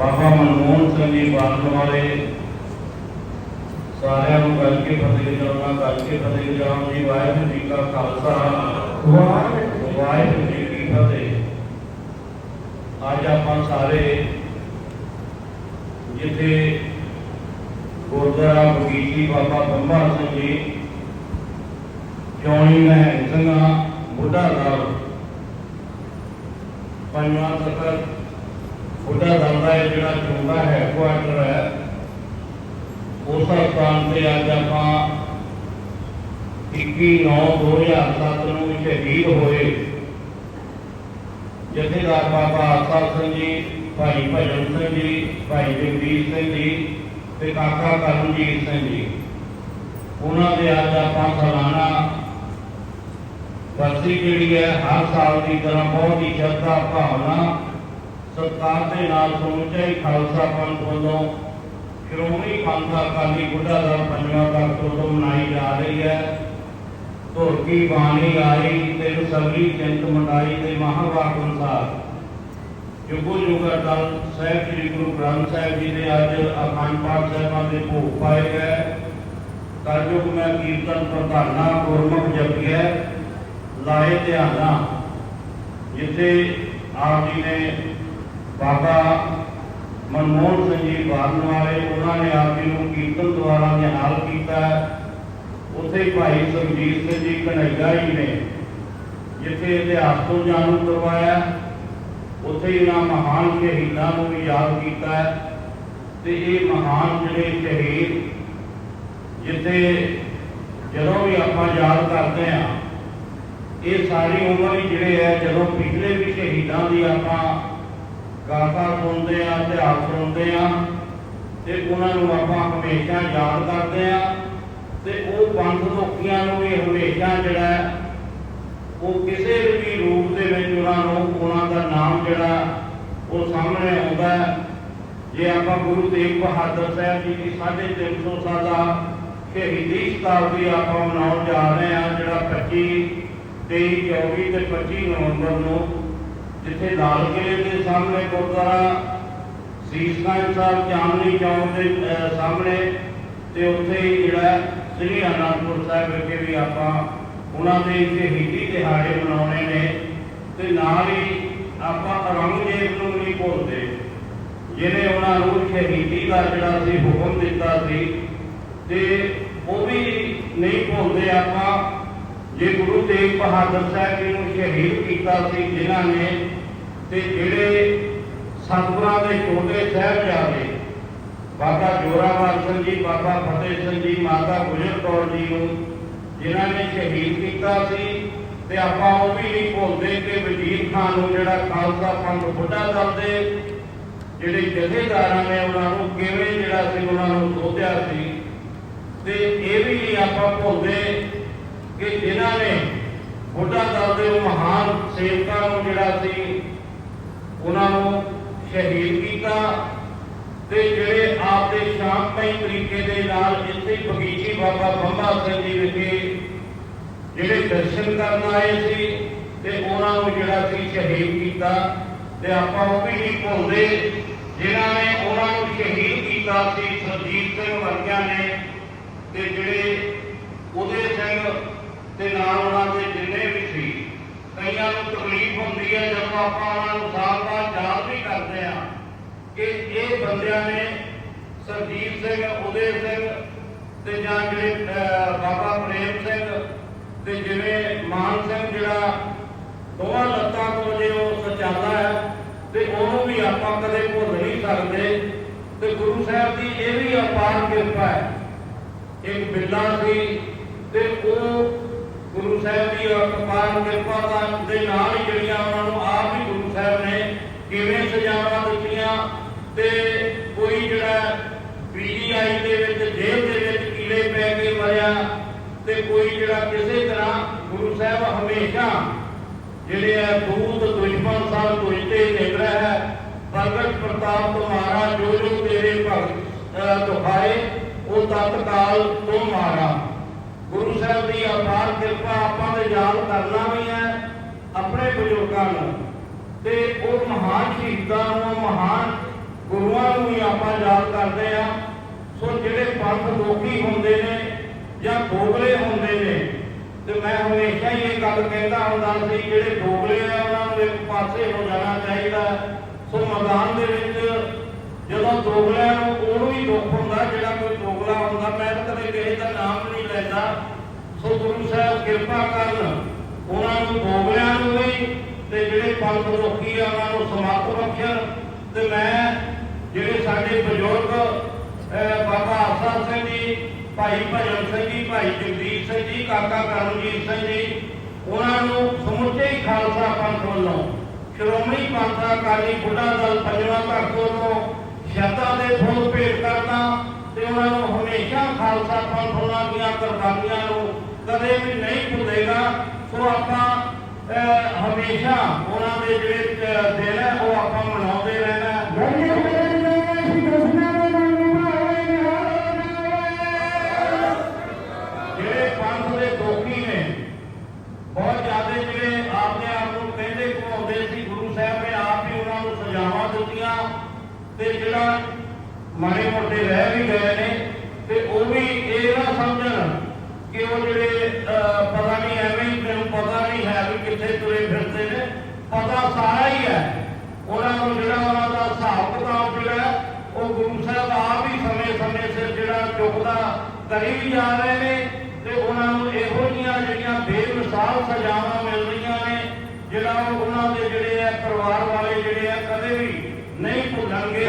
ਬਾਬਾ ਮਨਮੋਹਨ ਸਿੰਘ ਜੀ ਬਾਦਲ ਵਾਲੇ, ਸਾਰਿਆਂ ਨੂੰ ਗੱਲ ਫਤਿਹ ਜਾਣਾ ਗੱਲ ਫਤਿਹ ਜਾਣ ਜੀ ਵਾਹਿਗੁਰੂ ਜੀ ਕਾ ਖਾਲਸਾ, ਵਾਹਿਗੁਰੂ ਜੀ ਕੀ ਫਤਿਹ। ਅੱਜ ਆਪਾਂ ਸਾਰੇ ਜਿੱਥੇ ਗੁਰਦੁਆਰਾ ਬਗੀਚੀ ਬਾਬਾ ਬੰਬਾ ਸਿੰਘ ਜੀ, ਚੌਣੀ ਮਹਿਲ ਬੁੱਢਾ ਸਾਹਿਬ ਪੰਜਵਾਂ ਤਖਤ ਬੁੱਢਾ ਸਾਹਿਬ ਦਾ ਜਿਹੜਾ ਚੁੰਗਾ ਹੈ ਕੁਆਟਰ ਹੈ। ਉਸ ਸਥਾਨ ਤੇ ਅੱਜ ਆਪਾਂ 21/9/2007 ਨੂੰ ਸ਼ਹੀਦ ਹੋਏ। ਜਥੇਦਾਰ ਬਾਬਾ ਆਸਾ ਸਿੰਘ ਜੀ, ਭਾਈ ਭਜਨ ਸਿੰਘ ਜੀ, ਭਾਈ ਜਗਦੀਸ਼ ਸਿੰਘ ਜੀ ਤੇ ਕਾਕਾ ਕਰਮਜੀਤ ਸਿੰਘ ਜੀ। ਉਹਨਾਂ ਦੇ ਅੱਜ ਆਪਾਂ ਸਾਲਾਨਾ ਵਰਸੀ ਜਿਹੜੀ ਹੈ, ਹਰ ਸਾਲ ਦੀ ਤਰ੍ਹਾਂ ਬਹੁਤ ਹੀ ਸ਼ਰਧਾ ਭਾਵਨਾ ਸਤਿਕਾਰ ਦੇ ਨਾਲ ਸਮੁੱਚੇ ਹੀ ਖਾਲਸਾ ਪੰਥ ਵੱਲੋਂ ਸ਼੍ਰੋਮਣੀ ਪੰਥ ਅਕਾਲੀ ਬੁੱਢਾ ਸਾਹਿਬ ਪੰਜਵਾਂ ਤਖਤ ਤੋਂ ਮਨਾਈ ਜਾ ਰਹੀ ਹੈ। ਧੁਰਕੀ ਬਾਣੀ ਆਈ ਤੇ ਸਭੀ ਚਿੰਤ ਮੰਡਾਈ ਤੇ ਮਹਾਵਾਕ ਅਨੁਸਾਰ। ਜੁਗੋ ਜੁਗ ਅਟਲ ਸਾਹਿਬ ਸ੍ਰੀ ਗੁਰੂ ਗ੍ਰੰਥ ਸਾਹਿਬ ਜੀ ਦੇ ਅੱਜ ਅਖੰਡ ਪਾਠ ਸਾਹਿਬਾਂ ਦੇ ਭੋਗ ਪਾਏ ਗਏ। ਕਲਯੁਗ ਮੈਂ ਕੀਰਤਨ ਪ੍ਰਧਾਨਾ, ਗੁਰਮੁਖ ਜਪਿਐ, ਲਾਏ ਧਿਆਨਾ, ਜਿੱਥੇ ਆਪ ਜੀ ਨੇ ਬਾਬਾ ਮਨਮੋਹਨ ਸਿੰਘ ਜੀ ਬਾਦਲ ਵਾਲੇ, ਉਹਨਾਂ ਨੇ ਆਪ ਜੀ ਨੂੰ ਕੀਰਤਨ ਦੁਆਰਾ ਨਿਹਾਲ ਕੀਤਾ ਹੈ। ਉੱਥੇ ਭਾਈ ਸੁਖਜੀਤ ਸਿੰਘ ਜੀ ਕਨਈਆ ਜੀ ਨੇ ਜਿੱਥੇ ਇਤਿਹਾਸ ਤੋਂ ਜਾਣੂ ਕਰਵਾਇਆ ਉੱਥੇ ਇਹਨਾਂ ਮਹਾਨ ਸ਼ਹੀਦਾਂ ਨੂੰ ਵੀ ਯਾਦ ਕੀਤਾ ਹੈ ਤੇ ਇਹ ਮਹਾਨ ਜਿਹੜੇ ਸ਼ਹੀਦ, ਜਿੱਥੇ ਜਦੋਂ ਵੀ ਆਪਾਂ ਯਾਦ ਕਰਦੇ ਆ ਇਹ ਸਾਰੀ ਉਮਰ ਹੀ ਜਿਹੜੇ ਹੈ ਜਦੋਂ ਪਿਛਲੇ ਵੀ ਸ਼ਹੀਦਾਂ ਦੀ ਆਪਾਂ ਗਾਥਾ ਸੁਣਦੇ ਆ, ਇਤਿਹਾਸ ਸੁਣਦੇ ਆ ਤੇ ਉਹਨਾਂ ਨੂੰ ਆਪਾਂ ਹਮੇਸ਼ਾ ਯਾਦ ਕਰਦੇ ਆ ਤੇ ਉਹ ਪੰਥ ਲੋਕੀਆਂ ਨੂੰ ਵੀ ਹਮੇਸ਼ਾ ਜਿਹੜਾ ਉਹ ਕਿਸੇ ਵੀ ਰੂਪ ਦੇ ਵਿੱਚ ਉਹਨਾਂ ਨੂੰ, ਉਹਨਾਂ ਦਾ ਨਾਮ ਜਿਹੜਾ ਉਹ ਸਾਹਮਣੇ ਆਉਂਦਾ ਜੇ ਆਪਾਂ ਗੁਰੂ ਤੇਗ ਬਹਾਦਰ ਸਾਹਿਬ ਜੀ ਦੀ 350 ਸਾਲਾ ਸ਼ਹੀਦੀ ਸ਼ਤਾਬਦੀ ਆਪਾਂ ਮਨਾਉਣ ਜਾ ਰਹੇ ਹਾਂ, ਜਿਹੜਾ 25 23 24 ਤੇ 25 ਨਵੰਬਰ ਨੂੰ ਜਿੱਥੇ ਲਾਲ ਕਿਲੇ ਦੇ ਸਾਹਮਣੇ ਗੁਰਦੁਆਰਾ ਸੀਸਗੰਜ ਸਾਹਿਬ, ਚਾਂਦਨੀ ਚੌਕ ਦੇ ਸਾਹਮਣੇ ਤੇ ਉੱਥੇ ਹੀ ਜਿਹੜਾ ਸ੍ਰੀ ਅਨੰਦਪੁਰ ਸਾਹਿਬ ਵਿਖੇ ਵੀ ਆਪਾਂ ਉਹਨਾਂ ਦੇ ਸ਼ਹੀਦੀ ਦਿਹਾੜੇ ਮਨਾਉਣੇ ਨੇ ਤੇ ਨਾਲ ਹੀ ਆਪਾਂ ਔਰੰਗਜ਼ੇਬ ਨੂੰ ਨਹੀਂ ਭੁੱਲਦੇ, ਜਿਹਨੇ ਉਹਨਾਂ ਨੂੰ ਸ਼ਹੀਦੀ ਦਾ ਜਿਹੜਾ ਸੀ ਹੁਕਮ ਦਿੱਤਾ ਸੀ ਤੇ ਉਹ ਵੀ ਨਹੀਂ ਭੁੱਲਦੇ ਆਪਾਂ ਜੇ ਗੁਰੂ ਤੇਗ ਬਹਾਦਰ ਸਾਹਿਬ ਜੀ ਨੂੰ ਸ਼ਹੀਦ ਕੀਤਾ ਸੀ, ਜਿਨ੍ਹਾਂ ਨੇ ਤੇ ਜਿਹੜੇ ਸਤਿਗੁਰਾਂ ਦੇ ਛੋਟੇ ਸਾਹਿਬਜ਼ਾਦੇ, ਬਾਬਾ ਜੋਰਾਵਰ ਸਿੰਘ ਜੀ, ਬਾਬਾ ਫਤਿਹ ਸਿੰਘ ਜੀ, ਮਾਤਾ ਗੁਜਰ ਕੌਰ ਜੀ ਨੂੰ, ਜਿਨ੍ਹਾਂ ਨੇ ਸ਼ਹੀਦ ਕੀਤਾ ਸੀ, ਤੇ ਆਪਾਂ ਉਹ ਵੀ ਨਹੀਂ ਭੁੱਲਦੇ ਕਿ ਵਜ਼ੀਰ ਖਾਨ ਨੂੰ ਜਿਹੜਾ ਖਾਲਸਾ ਪੰਥ ਬੁੱਢਾ ਦਲ ਦੇ ਜਿਹੜੇ ਜਥੇਦਾਰਾਂ ਨੇ ਉਹਨਾਂ ਨੂੰ ਕਿਵੇਂ ਜਿਹੜਾ ਸੀ, ਉਹਨਾਂ ਨੂੰ ਸੋਧਿਆ ਸੀ, ਤੇ ਇਹ ਵੀ ਨਹੀਂ ਆਪਾਂ ਭੁੱਲਦੇ ਕਿ ਜਿਨ੍ਹਾਂ ਨੇ ਬੁੱਢਾ ਦਲ ਦੇ ਉਹ ਮਹਾਨ ਸੇਵਕਾਂ ਨੂੰ ਜਿਹੜਾ ਸੀ, ਉਹਨਾਂ ਨੂੰ ਸ਼ਹੀਦ ਕੀਤਾ ਤੇ ਜਿਹੜੇ ਆਪ ਦੇ ਸ਼ਾਂਤਮਈ ਤਰੀਕੇ ਦੇ ਨਾਲ ਇੱਥੇ ਹੀ ਬਗੀਚੀ ਬਾਬਾ ਬੰਬਾ ਸਿੰਘ ਜੀ ਵਿਖੇ ਜਿਹੜੇ ਦਰਸ਼ਨ ਕਰਨ ਆਏ ਸੀ ਤੇ ਉਹਨਾਂ ਨੂੰ ਜਿਹੜਾ ਸੀ ਸ਼ਹੀਦ ਕੀਤਾ ਤੇ ਆਪਾਂ ਉਹ ਵੀ ਨਹੀਂ ਭੁੱਲਦੇ, ਜਿਨ੍ਹਾਂ ਨੇ ਉਹਨਾਂ ਨੂੰ ਸ਼ਹੀਦ ਕੀਤਾ ਸੀ, ਸਰਜੀਤ ਸਿੰਘ ਵਰਗਿਆਂ ਨੇ ਤੇ ਜਿਹੜੇ ਉਹਦੇ ਸਿੰਘ ਤੇ ਨਾਲ ਉਹਨਾਂ ਦੇ ਜਿੰਨੇ ਵੀ ਸੀ, ਕਈਆਂ ਨੂੰ ਤਕਲੀਫ ਹੁੰਦੀ ਹੈ ਜਦੋਂ ਆਪਾਂ ਉਹਨਾਂ ਨੂੰ ਸਾਲ ਬਾਅਦ ਯਾਦ ਵੀ ਕਰਦੇ ਆ ਕਿ ਇਹ ਬੰਦਿਆਂ ਨੇ ਸਰਜੀਤ ਸਿੰਘ, ਉਦੇ ਸਿੰਘ ਤੇ ਜਾਂ ਜਿਹੜੇ ਬਾਬਾ ਪ੍ਰੇਮ ਸਿੰਘ ਤੇ ਜਿਵੇਂ ਮਾਨ ਸਿੰਘ ਜਿਹੜਾ ਦੋਵਾਂ ਲੱਤਾਂ ਤੋਂ ਜੇ ਉਹ ਸਚਾਲਾ ਹੈ ਤੇ ਉਹਨੂੰ ਵੀ ਆਪਾਂ ਕਦੇ ਭੁੱਲ ਨਹੀਂ ਸਕਦੇ ਤੇ ਗੁਰੂ ਸਾਹਿਬ ਦੀ ਇਹ ਵੀ ਅਪਾਰ ਕਿਰਪਾ ਹੈ। ਇੱਕ ਬਿੱਲਾ ਸੀ ਤੇ ਉਹ ਗੁਰੂ ਸਾਹਿਬ ਦੀ ਅਪਾਰ ਕਿਰਪਾ ਦਾ ਦੇ ਨਾਲ ਹੀ ਜਿਹੜੀਆਂ ਉਹਨਾਂ ਨੂੰ ਆਪ ਹੀ ਗੁਰੂ ਸਾਹਿਬ ਨੇ ਕਿਵੇਂ ਸਜ਼ਾਵਾਂ ਦਿੱਤੀਆਂ ਤੇ ਕੋਈ ਜਿਹੜਾ ਪੀਜੀਆਈ ਦੇ ਵਿੱਚ, ਜੇਲ੍ਹ ਦੇ ਵਿੱਚ ਕੀੜੇ ਪੈ ਕੇ ਮਰਿਆ ਤੇ ਕੋਈ ਜਿਹੜਾ ਕਿਸੇ ਤਰ੍ਹਾਂ ਗੁਰੂ ਸਾਹਿਬ ਹਮੇਸ਼ਾ ਜਿਹੜੇ ਆ ਦੂਤ, ਦੁਸ਼ਮਣ ਸਾਹਿਬ ਤੁਝਤੇ ਨਿਗਰ ਹੈ ਪ੍ਰਗਟ ਪ੍ਰਤਾਪ ਤੁਮਾਰਾ ਜੋ ਜੋ ਤੇਰੇ ਭਗਤ ਦੁਖਾਏ, ਉਹ ਤਤਕਾਲ ਤੋਂ ਮਾਰਾ। ਗੁਰੂ ਸਾਹਿਬ ਦੀ ਅਪਾਰ ਕਿਰਪਾ ਆਪਾਂ ਦੇ ਯਾਦ ਕਰਨਾ ਵੀ ਹੈ, ਆਪਣੇ ਬਜ਼ੁਰਗਾਂ ਨੂੰ ਤੇ ਉਹ ਮਹਾਨ ਸ਼ਹੀਦਾਂ ਨੂੰ, ਮਹਾਨ ਗੁਰੂਆਂ ਨੂੰ ਵੀ ਆਪਾਂ ਯਾਦ ਕਰਦੇ ਆ ਸੋ ਜਿਹੜੇ ਪੰਥ ਲੋਕੀ ਹੁੰਦੇ ਨੇ ਜਾਂ ਗੋਗਲੇ ਹੁੰਦੇ ਨੇ, ਤੇ ਮੈਂ ਹਮੇਸ਼ਾ ਹੀ ਇਹ ਗੱਲ ਕਹਿੰਦਾ ਹੁੰਦਾ ਸੀ, ਜਿਹੜੇ ਗੋਗਲੇ ਆ, ਉਹਨਾਂ ਨੂੰ ਇੱਕ ਪਾਸੇ ਹੋ ਜਾਣਾ ਚਾਹੀਦਾ। ਸੋ ਮਦਾਨ ਦੇ ਵਿੱਚ ਜਦੋਂ ਦੋਗਲਿਆਂ ਨੂੰ, ਉਹਨੂੰ ਹੀ ਦੁੱਖ ਹੁੰਦਾ ਜਿਹੜਾ ਕੋਈ ਦੋਗਲਾ ਹੁੰਦਾ, ਮੈਂ ਕਦੇ ਕਿਸੇ ਦਾ ਨਾਮ ਨਹੀਂ ਲੈਂਦਾ। ਸੋ ਗੁਰੂ ਸਾਹਿਬ ਕਿਰਪਾ ਕਰਨ, ਉਹਨਾਂ ਨੂੰ ਦੋਗਲਿਆਂ ਨੂੰ ਵੀ ਤੇ ਜਿਹੜੇ ਪੰਥ ਲੋਕੀ ਆ, ਉਹਨਾਂ ਨੂੰ ਸਮਰਥ ਬਖਸ਼ਣ ਤੇ ਮੈਂ ਜਿਹੜੇ ਸਾਡੇ ਬਜ਼ੁਰਗ ਬਾਬਾ ਆਸਾ ਸਿੰਘ ਜੀ, ਭਾਈ ਭਜਨ ਸਿੰਘ ਜੀ, ਭਾਈ ਜਗਦੀਸ਼ ਸਿੰਘ ਜੀ, ਕਾਕਾ ਕਰਮਜੀਤ ਸਿੰਘ ਜੀ, ਉਹਨਾਂ ਨੂੰ ਸਮੁੱਚੇ ਖਾਲਸਾ ਪੰਥ ਵੱਲੋਂ, ਸ਼੍ਰੋਮਣੀ ਪੰਥ ਅਕਾਲੀ ਬੁੱਢਾ ਦਲ ਪੰਜਵਾਂ ਤਖਤ ਵੱਲੋਂ ਸ਼ਰਧਾ ਦੇ ਫੁੱਲ ਭੇਟ ਕਰਦਾ ਤੇ ਉਹਨਾਂ ਨੂੰ ਹਮੇਸ਼ਾ ਖਾਲਸਾ ਪੰਥ ਉਹਨਾਂ ਦੀਆਂ ਕੁਰਬਾਨੀਆਂ ਨੂੰ ਕਦੇ ਵੀ ਨਹੀਂ ਭੁੱਲੇਗਾ। ਸੋ ਆਪਾਂ ਹਮੇਸ਼ਾ ਉਹਨਾਂ ਦੇ ਜਿਹੜੇ ਦਿਨ ਹੈ ਉਹ ਆਪਾਂ ਮਨਾਉਂਦੇ ਰਹਿਣਾ। ਜਿਹੜੇ ਪੰਥ ਦੇ ਦੋਖੀ ਨੇ ਬਹੁਤ ਜ਼ਿਆਦਾ ਜਿਹੜੇ ਆਪਣੇ ਆਪ ਨੂੰ ਕਹਿੰਦੇ ਘੁਮਾਉਂਦੇ ਸੀ ਗੁਰੂ ਸਾਹਿਬ ਨੇ ਆਪ ਹੀ ਉਹਨਾਂ ਨੂੰ ਸਜ਼ਾਵਾਂ ਦਿੱਤੀਆਂ। ਤੇ ਜਿਹੜਾ ਮਾੜੇ ਮੋਟੇ ਰਹਿ ਵੀ ਗਏ ਨੇ ਤੇ ਉਹ ਵੀ ਇਹ ਨਾ ਸਮਝਣ ਕਿ ਉਹ ਜਿਹੜੇ ਪਤਾ ਨਹੀਂ ਐਵੇਂ ਹੀ ਮੈਨੂੰ ਪਤਾ ਨਹੀਂ ਹੈ ਵੀ ਕਿੱਥੇ ਤੁਰੇ ਫਿਰਦੇ ਨੇ। ਪਤਾ ਸਾਰਾ ਹੀ ਹੈ। ਉਹਨਾਂ ਨੂੰ ਜਿਹੜਾ ਉਹਨਾਂ ਦਾ ਹਿਸਾਬ ਕਿਤਾਬ ਜਿਹੜਾ ਉਹ ਗੁਰੂ ਸਾਹਿਬ ਆਪ ਹੀ ਸਮੇਂ-ਸਮੇਂ ਸਿਰ ਜਿਹੜਾ ਚੁੱਕਦਾ ਕਰੀ ਵੀ ਜਾ ਰਹੇ ਨੇ ਤੇ ਉਹਨਾਂ ਨੂੰ ਇਹੋ ਜਿਹੀਆਂ ਜਿਹੜੀਆਂ ਬੇਮਿਸਾਲ ਸਜ਼ਾਵਾਂ ਮਿਲ ਰਹੀਆਂ ਨੇ, ਜਿਹੜਾ ਉਹਨਾਂ ਦੇ ਜਿਹੜੇ ਆ ਪਰਿਵਾਰ ਵਾਲੇ ਜਿਹੜੇ ਆ ਕਦੇ ਵੀ ਨਹੀਂ ਭੁੱਲਣਗੇ।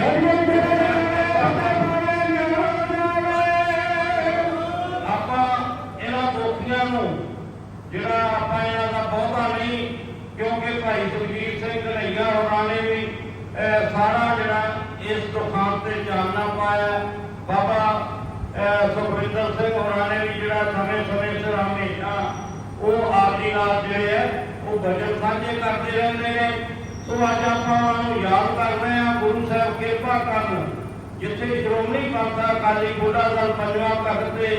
ਇਹਨਾਂ ਨੂੰ, ਜਿਹੜਾ ਆਪਾਂ ਇਹਨਾਂ ਦਾ ਬਹੁਤਾ ਨਹੀਂ, ਕਿਉਂਕਿ ਭਾਈ ਸੁਖਜੀਤ ਸਿੰਘ ਘਨਈਆ ਹੋਰਾਂ ਨੇ ਵੀ ਸਾਰਾ ਜਿਹੜਾ ਇਸ ਦੁਕਾਨ ਤੇ ਚਾਨਣਾ ਪਾਇਆ। ਬਾਬਾ ਸੁਖਵਿੰਦਰ ਸਿੰਘ ਹੋਰਾਂ ਨੇ ਵੀ ਜਿਹੜਾ ਸਮੇਂ ਸਮੇਂ ਸਿਰ ਹਮੇਸ਼ਾ ਉਹ ਆਪ ਨਾਲ ਜਿਹੜੇ ਹੈ ਉਹ ਭਜਨ ਸਾਂਝੇ ਕਰਦੇ ਰਹਿੰਦੇ ਨੇ। ਸੋ ਅੱਜ ਆਪਾਂ ਉਹਨਾਂ ਨੂੰ ਯਾਦ ਕਰ ਰਹੇ ਹਾਂ ਗੁਰੂ ਸਾਹਿਬ ਕਿਰਪਾ ਕਰਨ, ਜਿੱਥੇ ਸ਼੍ਰੋਮਣੀ ਪੰਥ ਅਕਾਲੀ ਬੁੱਢਾ ਦਲ ਪੰਜਵਾਂ ਤਖਤ ਤੇ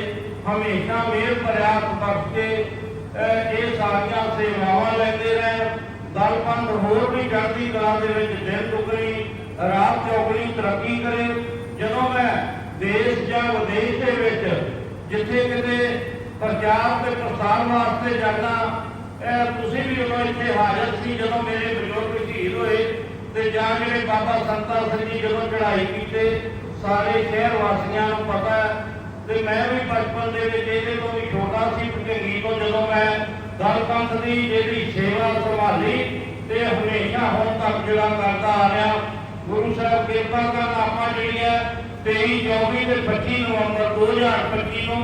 ਹਮੇਸ਼ਾ ਮਿਹਰ ਭਰਿਆ ਬਖਸ਼ ਕੇ ਇਹ ਸਾਰੀਆਂ ਸੇਵਾਵਾਂ ਲੈਂਦੇ ਰਹਿਣ। ਦਲ ਹੋਰ ਵੀ ਚੜ੍ਹਦੀ ਕਲਾ ਦੇ ਵਿੱਚ ਦਿਨ ਦੁਗਣੀ, ਰਾਤ ਚੌਗਣੀ ਤਰੱਕੀ ਕਰੇ। ਜਦੋਂ ਮੈਂ ਦੇਸ਼ ਜਾਂ ਵਿਦੇਸ਼ ਦੇ ਵਿੱਚ ਜਿੱਥੇ ਕਿਤੇ ਪ੍ਰਚਾਰ ਤੇ ਪ੍ਰਸਾਰ ਵਾਸਤੇ ਜਾਂਦਾ ਤੁਸੀਂ ਵੀ ਉਦੋਂ ਇੱਥੇ ਹਾਜ਼ਰ ਸੀ, ਜਦੋਂ ਮੇਰੇ ਬਜ਼ੁਰਗ ਸ਼ਹੀਦ ਹੋਏ ਤੇ ਜਾਂ ਜਿਹੜੇ ਬਾਬਾ ਸੰਤਾ ਸਿੰਘ ਜੀ ਜਦੋਂ ਚੜ੍ਹਾਈ ਕੀਤੇ, ਸਾਰੇ ਸ਼ਹਿਰ ਵਾਸੀਆਂ ਨੂੰ ਪਤਾ ਹੈ ਤੇ ਮੈਂ ਵੀ ਬਚਪਨ ਦੇ ਵਿੱਚ ਇਹਦੇ ਤੋਂ ਵੀ ਛੋਟਾ ਸੀ ਭਟੰਗੀ ਤੋਂ ਜਦੋਂ ਮੈਂ ਦਲ ਦੀ ਜਿਹੜੀ ਸੇਵਾ ਸੰਭਾਲੀ ਤੇ ਹਮੇਸ਼ਾ ਹੁਣ ਤੱਕ ਜਿਹੜਾ ਕਰਦਾ ਆ ਰਿਹਾ, ਗੁਰੂ ਸਾਹਿਬ ਕਿਰਪਾ ਕਰਨ ਆਪਾਂ ਜਿਹੜੀ ਹੈ 23 24 ਤੇ 25 ਨਵੰਬਰ 2025 ਨੂੰ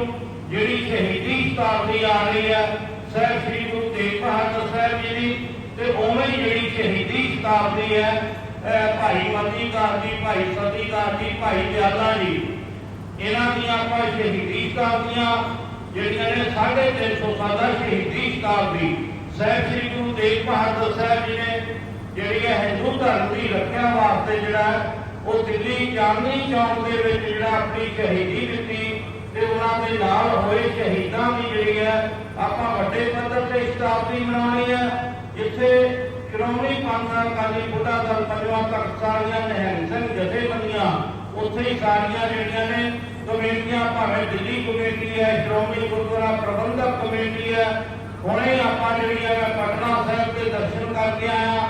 ਜਿਹੜੀ ਸ਼ਹੀਦੀ ਸ਼ਤਾਬਦੀ ਆ ਰਹੀ ਹੈ, ਸਾਹਿਬ ਸ੍ਰੀ ਗੁਰੂ ਤੇਗ ਬਹਾਦਰ ਸਾਹਿਬ ਜੀ ਦੀ ਤੇ ਉਵੇਂ ਜਿਹੜੀ ਸ਼ਹੀਦੀ ਸ਼ਤਾਬਦੀ ਹੈ ਭਾਈ ਮਤੀ ਕਾਰ ਜੀ, ਭਾਈ ਸਤੀ ਕਾਰ ਜੀ, ਭਾਈ ਦਿਆਲਾ ਜੀ। ਇਹਨਾਂ ਦੀਆਂ ਆਪਾਂ ਸ਼ਹੀਦੀ ਸ਼ਤਾਬਦੀਆਂ ਜਿਹੜੀਆਂ ਨੇ 350 ਸਾਲਾ ਸ਼ਹੀਦੀ ਸ਼ਤਾਬਦੀ ਸਾਹਿਬ ਸ੍ਰੀ ਗੁਰੂ ਤੇਗ ਬਹਾਦਰ ਸਾਹਿਬ ਜੀ ਨੇ ਜਿਹੜੀ ਹੈ ਹਿੰਦੂ ਧਰਮ ਦੀ ਰੱਖਿਆ ਵਾਸਤੇ ਜਿਹੜਾ ਉਹ ਦਿੱਲੀ ਚਾਂਦਨੀ ਚੌਕ ਦੇ ਵਿੱਚ ਜਿਹੜਾ ਆਪਣੀ ਸ਼ਹੀਦੀ ਦਿੱਤੀ ਤੇ ਉਹਨਾਂ ਦੇ ਨਾਲ ਹੋਏ ਸ਼ਹੀਦਾਂ ਦੀ ਜਿਹੜੀ ਹੈ, ਆਪਾਂ ਵੱਡੇ ਪੱਧਰ ਤੇ ਸ਼ਤਾਬਦੀ ਮਨਾਉਣੀ ਹੈ, ਜਿੱਥੇ ਸ਼੍ਰੋਮਣੀ ਪੰਥ ਅਕਾਲੀ ਬੁੱਢਾ ਦਲ ਪੰਜਵਾਂ ਤੱਕ ਸਾਰੀਆਂ ਨਿਹੰਗ ਸਿੰਘ ਜਥੇਬੰਦੀਆਂ ਉੱਥੇ ਹੀ ਸਾਰੀਆਂ ਜਿਹੜੀਆਂ ਨੇ, ਕਮੇਟੀਆਂ ਭਾਵੇਂ ਦਿੱਲੀ ਕਮੇਟੀ ਹੈ, ਸ਼੍ਰੋਮਣੀ ਗੁਰਦੁਆਰਾ ਪ੍ਰਬੰਧਕ ਕਮੇਟੀ ਹੈ, ਹੁਣੇ ਆਪਾਂ ਜਿਹੜੀ ਪਟਨਾ ਸਾਹਿਬ ਦੇ ਦਰਸ਼ਨ ਕਰਕੇ ਆਇਆ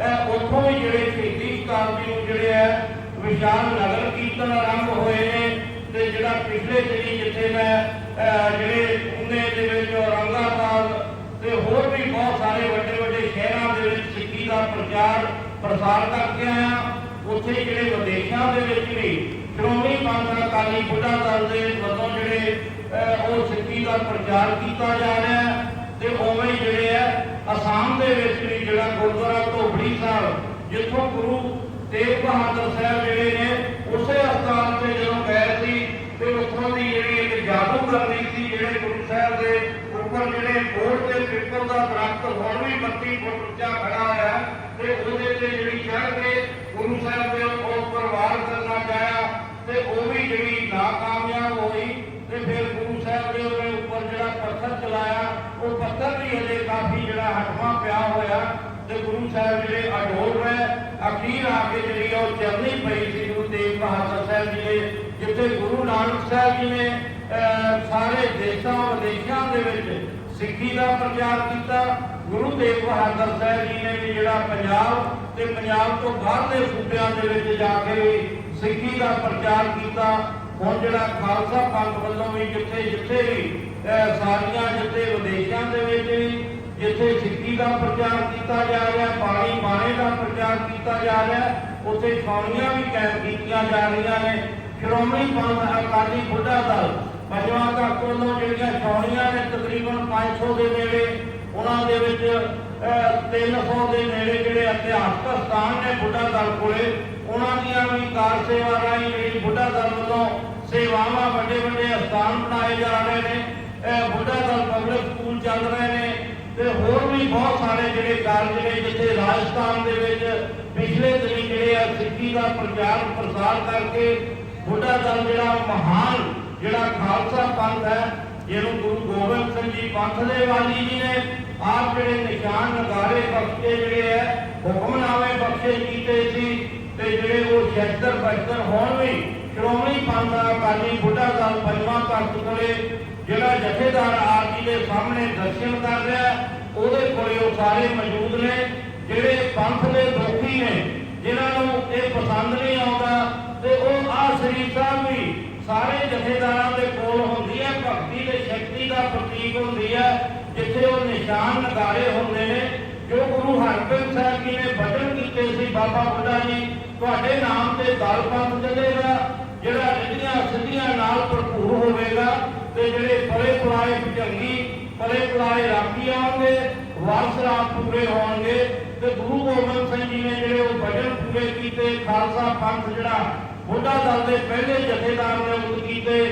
ਇਹ ਉੱਥੋਂ ਵੀ ਜਿਹੜੇ ਸ਼ਹੀਦੀ ਸ਼ਤਾਬਦੀ ਨੂੰ ਜਿਹੜੇ ਹੈ, ਵਿਸ਼ਾਲ ਨਗਰ ਕੀਰਤਨ ਆਰੰਭ ਹੋਏ ਨੇ ਤੇ ਜਿਹੜਾ ਪਿਛਲੇ ਦਿਨੀ ਜਿੱਥੇ ਮੈਂ ਜਿਹੜੇ ਪੁਣੇ ਦੇ ਵਿੱਚ ਔਰੰਗਾਬਾਦ ਤੇ ਹੋਰ ਵੀ ਬਹੁਤ ਸਾਰੇ ਵੱਡੇ ਵੱਡੇ ਸ਼ਹਿਰਾਂ ਦੇ ਵਿੱਚ ਸਿੱਖੀ ਦਾ ਪ੍ਰਚਾਰ ਪ੍ਰਸਾਰ ਕਰਕੇ ਆਇਆ। ਉੱਥੇ ਜਿਹੜੇ ਵਿਦੇਸ਼ਾਂ ਦੇ ਵਿੱਚ ਵੀ ਸ਼੍ਰੋਮਣੀ ਪੰਥ ਅਕਾਲੀ ਬੁੱਢਾ ਦਲ ਦੇ ਵੱਲੋਂ ਜਿਹੜੇ ਉਹ ਸਿੱਖੀ ਦਾ ਪ੍ਰਚਾਰ ਕੀਤਾ ਜਾ ਰਿਹਾ ਹੈ ਤੇ ਉਵੇਂ ਜਿਹੜੇ ਹੈ, ਅਸਾਮ ਦੇ ਵਿੱਚ ਵੀ ਜਿਹੜਾ ਗੁਰਦੁਆਰਾ ਧੋਬੜੀ ਸਾਹਿਬ, ਜਿੱਥੋਂ ਗੁਰੂ ਤੇਗ ਬਹਾਦਰ ਸਾਹਿਬ ਜਿਹੜੇ ਨੇ, ਉਸੇ ਅਸਥਾਨ ਤੇ ਜਦੋਂ ਗਏ ਸੀ ਤੇ ਉੱਥੋਂ ਦੀ ਜਿਹੜੀ ਇੱਕ ਜਾਦੂਗਰਨੀ ਸੀ, ਜਿਹੜੇ ਗੁਰੂ ਸਾਹਿਬ ਦੇ ਉੱਪਰ ਜਿਹੜੇ ਬੋਰਡ ਤੇ ਪਿੱਪਲ ਦਾ ਦਰਖਤ ਹੁਣ ਵੀ 32 ਫੁੱਟ ਉੱਚਾ ਖੜਾ ਹੈ ਤੇ ਉਹਦੇ ਤੇ ਜਿਹੜੀ ਚੜ੍ਹ ਕੇ ਗੁਰੂ ਸਾਹਿਬ ਦੇ ਉੱਪਰ ਵਾਰ ਕਰਨਾ ਚਾਹਿਆ ਤੇ ਉਹ ਵੀ ਜਿਹੜੀ ਨਾਕਾਮਯਾਬ ਹੋਈ ਤੇ ਫਿਰ ਗੁਰੂ ਸਾਹਿਬ ਦੇ ਉਹਦੇ ਉੱਪਰ ਜਿਹੜਾ ਪੱਥਰ ਚਲਾਇਆ, ਉਹ ਪੱਥਰ ਵੀ ਹਜੇ ਕਾਫੀ ਜਿਹੜਾ ਹਟਵਾ ਪਿਆ ਹੋਇਆ ਤੇ ਗੁਰੂ ਸਾਹਿਬ ਜਿਹੜੇ ਅਡੋਲ ਰਹੇ, ਅਖੀਰ ਆ ਕੇ ਜਿਹੜੀ ਉਹ ਚਰਨੀ ਪਈ ਸੀ ਗੁਰੂ ਤੇਗ ਬਹਾਦਰ ਸਾਹਿਬ ਜੀ ਦੇ, ਜਿੱਥੇ ਗੁਰੂ ਨਾਨਕ ਸਾਹਿਬ ਜੀ ਨੇ ਸਾਰੇ ਦੇਸ਼ਾਂ ਵਿਦੇਸ਼ਾਂ ਦੇ ਵਿੱਚ ਸਿੱਖੀ ਦਾ ਪ੍ਰਚਾਰ ਕੀਤਾ ਤੇਗ ਬਹਾਦਰ ਸਾਹਿਬ ਜੀ ਨੇ ਵੀ ਜਿਹੜਾ ਪੰਜਾਬ ਤੇ ਪੰਜਾਬ ਤੋਂ ਬਾਹਰਲੇ ਸੂਬਿਆਂ ਦੇ ਵਿੱਚ ਜਾ ਕੇ ਸਿੱਖੀ ਦਾ ਪ੍ਰਚਾਰ ਕੀਤਾ, ਹੁਣ ਜਿਹੜਾ ਖਾਲਸਾ ਪੰਥ ਵੱਲੋਂ ਵੀ ਜਿੱਥੇ ਜਿੱਥੇ ਵੀ ਸਾਰੀਆਂ ਜਿੱਥੇ ਵਿਦੇਸ਼ਾਂ ਦੇ ਵਿੱਚ ਵੀ ਜਿੱਥੇ ਸਿੱਖੀ ਦਾ ਪ੍ਰਚਾਰ ਕੀਤਾ ਜਾ ਰਿਹਾ ਬਾਣੀ ਬਾਣੇ ਦਾ ਪ੍ਰਚਾਰ ਕੀਤਾ ਜਾ ਰਿਹਾ, ਉੱਥੇ ਛਾਉਣੀਆਂ ਵੀ ਕਾਇਮ ਕੀਤੀਆਂ ਜਾ ਰਹੀਆਂ ਨੇ। ਸ਼੍ਰੋਮਣੀ ਪੰਥ ਅਕਾਲੀ ਬੁੱਢਾ ਦਲ ਪੰਜਵਾਂ ਤੱਕ ਵੱਲੋਂ ਜਿਹੜੀਆਂ ਛਾਉਣੀਆਂ ਨੇ ਤਕਰੀਬਨ 500 ਦੇ ਨੇੜੇ ਉਹਨਾਂ ਦੇ ਵਿੱਚ ਅਹ, 300 ਦੇ ਨੇੜੇ ਜਿਹੜੇ ਇਤਿਹਾਸਕ ਸਥਾਨ ਨੇ ਬੁੱਢਾ ਦਲ ਕੋਲੇ ਉਹਨਾਂ ਦੀਆਂ ਵੀ ਕਾਰ ਸੇਵਾ ਰਾਹੀਂ ਜਿਹੜੀ ਬੁੱਢਾ ਦਲ ਵੱਲੋਂ ਸੇਵਾਵਾਂ ਵੱਡੇ ਵੱਡੇ ਸਥਾਨ ਬਣਾਏ ਜਾ ਰਹੇ ਨੇ। ਇਹ ਬੁੱਢਾ ਦਲ ਪਬਲਿਕ ਸਕੂਲ ਚੱਲ ਰਹੇ ਨੇ ਤੇ ਹੋਰ ਵੀ ਬਹੁਤ ਸਾਰੇ ਜਿਹੜੇ ਕਾਰਜ ਨੇ ਜਿੱਥੇ ਰਾਜਸਥਾਨ ਦੇ ਵਿੱਚ ਪਿਛਲੇ ਦਿਨੀ ਜਿਹੜੇ ਆ ਸਿੱਖੀ ਦਾ ਪ੍ਰਚਾਰ ਪ੍ਰਸਾਰ ਕਰਕੇ ਬੁੱਢਾ ਦਲ ਜਿਹੜਾ ਮਹਾਨ ਜਿਹੜਾ ਖਾਲਸਾ ਪੰਥ ਹੈ ਜਿਹਨੂੰ ਗੁਰੂ ਗੋਬਿੰਦ ਸਿੰਘ ਜੀ ਪੰਥ ਦੇ ਵਾਲੀ ਜੀ ਨੇ ਆਪ ਜਿਹੜੇ ਨਿਸ਼ਾਨ ਨਗਾਰੇ ਬਖਸ਼ੇ ਜਿਹੜੇ ਹੈ ਹੁਕਮਨਾਮੇ ਬਖਸ਼ੇ ਕੀਤੇ ਸੀ, ਤੇ ਜਿਹੜੇ ਉਹ ਸ਼ਸਤਰ ਬਖਸ਼ਰ ਹੋਣ ਵੀ, ਸ਼੍ਰੋਮਣੀ ਪੰਥ ਅਕਾਲੀ ਬੁੱਢਾ ਦਲ ਪੰਜਵਾਂ ਤਖਤ ਕੋਲੇ ਜਿਹੜਾ ਜਥੇਦਾਰ ਆਪ ਜੀ ਦੇ ਸਾਹਮਣੇ ਦਰਸ਼ਨ ਕਰ ਰਿਹਾ, ਉਹਦੇ ਕੋਲੇ ਉਹ ਸਾਰੇ ਮੌਜੂਦ ਨੇ, ਜਿਹੜੇ ਪੰਥ ਦੇ ਦੋਖੀ ਨੇ, ਜਿਨ੍ਹਾਂ ਨੂੰ ਇਹ ਪਸੰਦ ਨਹੀਂ ਆਉਂਦਾ, ਤੇ ਉਹ ਆ ਸ੍ਰੀ ਸਾਹਿਬ ਵੀ ਸਾਰੇ ਜਥੇਦਾਰਾਂ ਦੇ ਕੋਲ ਹੁੰਦੀ ਹੈ, ਭਗਤੀ ਤੇ ਸ਼ਕਤੀ ਦਾ ਪ੍ਰਤੀਕ ਹੁੰਦੀ ਨਿਸ਼ਾਨ ਨਗਾਰੇ ਹੁੰਦੇ ਨੇ, ਜੋ ਗੁਰੂ ਹਰਗੋਬਿੰਦ ਸਾਹਿਬ ਜੀ ਨੇ ਬਚਨ ਕੀਤੇ ਸੀ, ਬਾਬਾ ਬੁੱਢਾ ਜੀ, ਤੁਹਾਡੇ ਨਾਮ ਤੇ ਦਲ ਪੰਥ ਚੱਲੇਗਾ, ਜਿਹੜਾ ਰਿੱਧੀਆਂ ਸਿੱਧੀਆਂ ਨਾਲ ਭਰਪੂਰ ਹੋਵੇਗਾ, ਤੇ ਜਿਹੜੇ ਪਰੇ ਪੁਰਾਏ ਭਜੰਗੀ ਪਰੇ ਪੁਰਾਏ ਰਾਖੀ ਆਉਣਗੇ, ਵਾਰਸ ਪੂਰੇ ਹੋਣਗੇ, ਤੇ ਗੁਰੂ ਗੋਬਿੰਦ ਸਿੰਘ ਜੀ ਨੇ ਜਿਹੜੇ ਉਹ ਭਜਨ ਪੂਰੇ ਕੀਤੇ, ਖਾਲਸਾ ਪੰਥ ਜਿਹੜਾ ਬੁੱਢਾ ਦਲ ਦੇ ਪਹਿਲੇ ਜਥੇਦਾਰ ਨੇ ਉਦ ਕੀਤੇ,